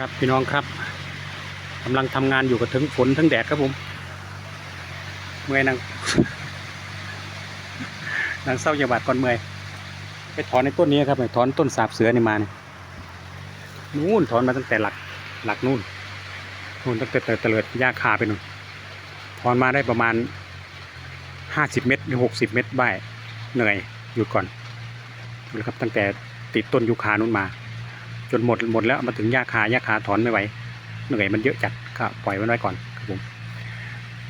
ครับพี่น้องครับกำลังทำงานอยู่กับถึงฝนทั้งแดดครับผมเมื่อยนางนางเศร้าอย่าบาดก่อนเมื่อยไปถอนในต้นนี้ครับไปถอนต้นสาบเสือนี่มาเนี่ยนู่นถอนมาตั้งแต่หลักหลักนู่นนู่นตั้งแต่เตเลิดหญ้าคาไปนู่นถอนมาได้ประมาณห้าสิบเมตรหรือหกสิบเมตรได้เหนื่อยหยุดก่อนนะครับตั้งแต่ติดต้นยูคานู่นมา จนหมดหมดแล้วมาถึงหญ้าคาหญ้าคาถอนไม่ไหวเหนื่อยมันเยอะจัดก็ปล่อยมันไว้ก่อนครับผม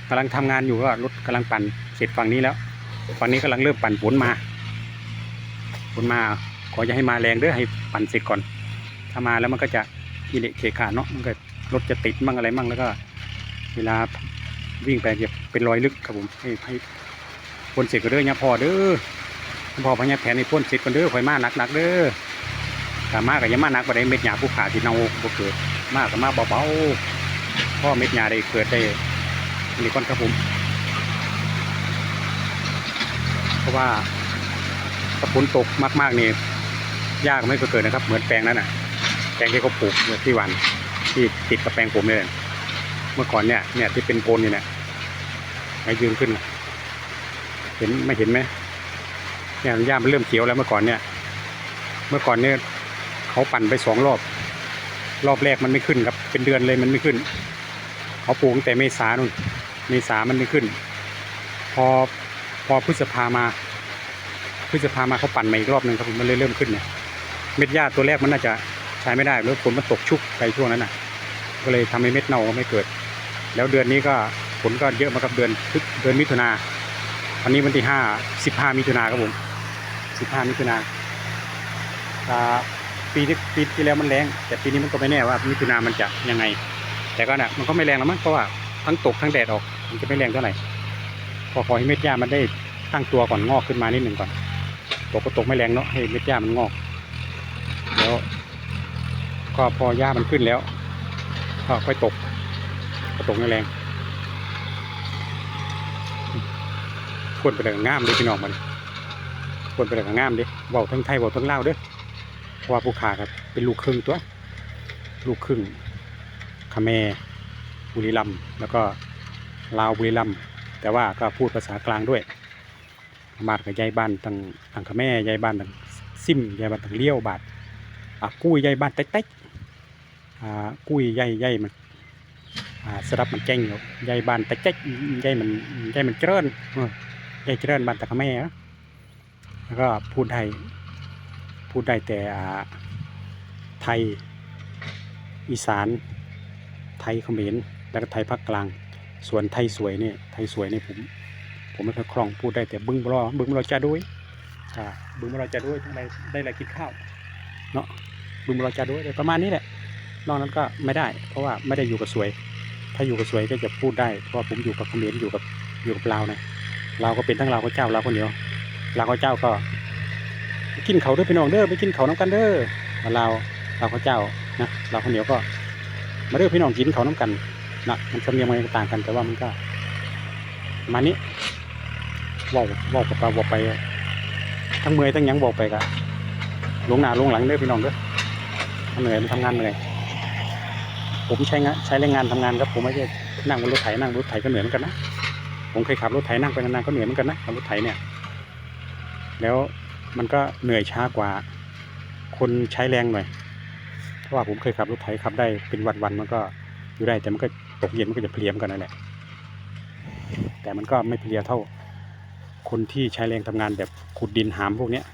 กำลังทำงานอยู่ก็รถกำลังปั่นเสร็จฝั่งนี้แล้วฝั่งนี้กำลังเริ่มปั่นฝนมาฝนมาขออย่าให้มาแรงเด้อให้ปั่นเสร็จก่อน ถ้ามาแล้วมันก็จะอิเละเคขาเนาะมันก็รถจะติดมั่งอะไรมั่งแล้วก็ เวลาวิ่งไปจะเป็นรอยลึกครับผมให้ให้พ่นเสร็จก็เด้อเนี่ยพอเด้อพอพญาแผนให้พ่นเสร็จก่อนเด้อคอยมาหนักๆเด้อ ถ้ามากก็ยังมาหนักกว่าได้เม็ดหญ้าผู้ขาที่เน่าบ่เกิด มากก็มาเบาๆเพราะเม็ดหญ้าได้เกิดได้นี่ก่อนครับผม เพราะว่าถ้าฝนตกมากๆนี่หญ้ากไม่เกิดนะครับ เหมือนแปลงนั้นน่ะ แปลงที่เขาปลูกเมื่อที่วันที่ติดกับแปลงผมเลยเมื่อก่อนเนี่ยเนี่ยที่เป็นโพนนี่เนี่ยให้ยืนขึ้น เห็นไม่เห็นไหมเนี่ยหญ้ามันเริ่มเขียวแล้วเมื่อก่อนเนี่ย เมื่อก่อนเนี่ย เขาปั่นไปสองรอบ รอบแรกมันไม่ขึ้นครับ เป็นเดือนเลยมันไม่ขึ้น เขาปลูกตั้งแต่เมษานู่นเมษามันไม่ขึ้น พอพอพฤษภามาพฤษภามาเขาปั่นใหม่อีกรอบหนึ่งครับผมมันเลยเริ่มขึ้นเนี่ยเม็ดหญ้าตัวแรกมันน่าจะใช้ไม่ได้แล้วฝนมันตกชุกไปช่วงนั้นน่ะ ก็เลยทำให้เม็ดเน่าไม่เกิด แล้วเดือนนี้ก็ฝนก็เยอะมากับเดือนพฤษเดือนมิถุนาวันนี้วันที่ห้าสิบห้ามิถุนาครับผมสิบห้ามิถุนาอ่า ปีที่ปีที่แล้วมันแรงแต่ปีนี้มันก็ไม่แน่ว่ามิถุนามันจะยังไง แต่ก็น่ะมันก็ไม่แรงแล้วมั้งเพราะว่าทั้งตกทั้งแดดออก มันจะไม่แรงเท่าไหร่พอขอให้เม็ดหญ้ามันได้ตั้งตัวก่อนงอกขึ้นมานิดหนึ่งก่อนตกก็ตกไม่แรงเนาะให้เม็ดหญ้ามันงอก แล้วก็พอหญ้ามันขึ้นแล้วก็ค่อยตกก็ตกไม่แรงควรไปเลยงามเลยพี่น้องมันคนไปเลยก็งามดิเว้าทั้งไทยเว้าทั้งลาวเด้อ เพราะว่าผู้ขาครับเป็นลูกครึ่งตัว ลูกครึ่งคาเมบุรีรัมแล้วก็ลาวบุรีรัมแต่ว่าก็พูดภาษากลางด้วยมาดกับยายบ้านทางทางคาแม่ยายบ้านทางซิมยายบ้านทางเลี้ยวบาดอะกุ้ยยายบ้านเต๊กๆอ่ากุ้ยยายยายมันอ่าสลับมันแจ้งอยู่ยายบ้านเต๊กๆยายมันยายมันเจริญยายเจริญบ้านตะคาแม่นะแล้วก็พูดไทย พูดได้แต่ไทยอีสาน ไทยเขมรแล้วก็ไทยภาคกลาง ส่วนไทยสวยเนี่ยไทยสวยเนี่ยผมผมไม่ค่อยคล่องพูดได้แต่บึ้งบลอบึ้งบลอจะด้วยอ่าบึ้งบลอจะด้วยได้ได้อะไรกินข้าวเนาะบึ้งบลอจะด้วยประมาณนี้แหละนอกนั้นก็ไม่ได้ เพราะว่าไม่ได้อยู่กับสวย ถ้าอยู่กับสวยก็จะพูดได้เพราะผมอยู่กับเขมรอยู่กับอยู่กับลาวนะลาวก็เป็นทั้งลาวก็เจ้าลาวคนเดียวลาวข้าวเจ้าก็ กินเขาด้อพี่น้องเด้อไปกินเขาน้ำกันเด้อมาลาวลาวข้าวเจ้านะลาวข้าวเหนียวก็ มาเด้อพี่น้องกินเขาน้ำกันนะมันสำเนียงมันก็ต่างกันแต่ว่ามันก็มานี้ว่าว่าไปเว่าไป ทั้งเมื่อยทั้งยังบอกไปกะลงหน้าลงหลังเด้อพี่น้องเด้อเหนื่อยมันทำงานเหนื่อยผมใช้งานใช้แรงงานทำงานครับผมไม่ใช่นั่งบนรถไถนั่งรถไถก็เหนื่อยเหมือนกันนะผมเคยขับรถไถนั่งไปนานๆก็เหนื่อยเหมือนกันนะขับรถไถเนี่ย แล้ว มันก็เหนื่อยช้ากว่า คนใช้แรงหน่อยเพราะว่าผมเคยขับรถไถขับได้เป็นวันๆมันก็อยู่ได้แต่มันก็ตกเย็นมันก็จะเพลียมกันนั่นแหละแต่มันก็ไม่เพลียเท่า คนที่ใช้แรงทำงานแบบขุดดินหามพวกเนี้ย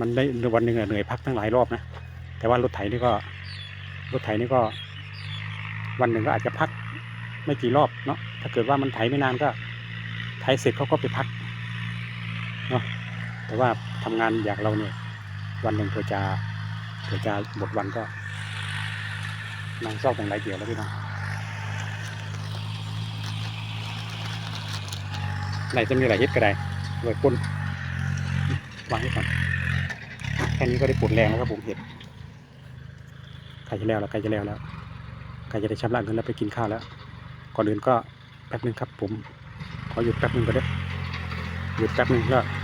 มันได้วันหนึ่งเหนื่อยพักตั้งหลายรอบนะแต่ว่ารถไถนี่ก็รถไถนี่ก็ วันหนึ่งก็อาจจะพักไม่กี่รอบเนาะถ้าเกิดว่ามันไถไม่นานก็ไถเสร็จเขาก็ไปพักเนาะแต่ว่า ทำงานอย่างเราเนี่ย วันหนึ่งเพื่อจะเพื่อจะหมดวันก็นางเศร้าตรงไหนเดียวแล้วพี่น้องไหนจะมีอะไรเฮ็ดก็ได้ไว้ปนวางไว้ก่อนแค่นี้ก็ได้ปวดแรงแล้วครับผมเห็ดใครจะแล้วแล้วใครจะแล้วแล้วใครจะได้ชำระเงินแล้วไปกินข้าวแล้ว ก่อนอื่นก็แป๊บนึงครับผม ขอหยุดแป๊บนึงก็ได้หยุดแป๊บนึงก็ค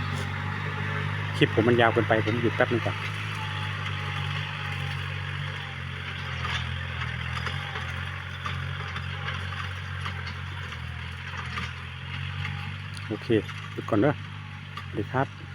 คลิปผมมันยาวเกินไป ผมหยุดแป๊บนึงก่อนโอเคหยุดก่อนเนอะสวัสดีครับ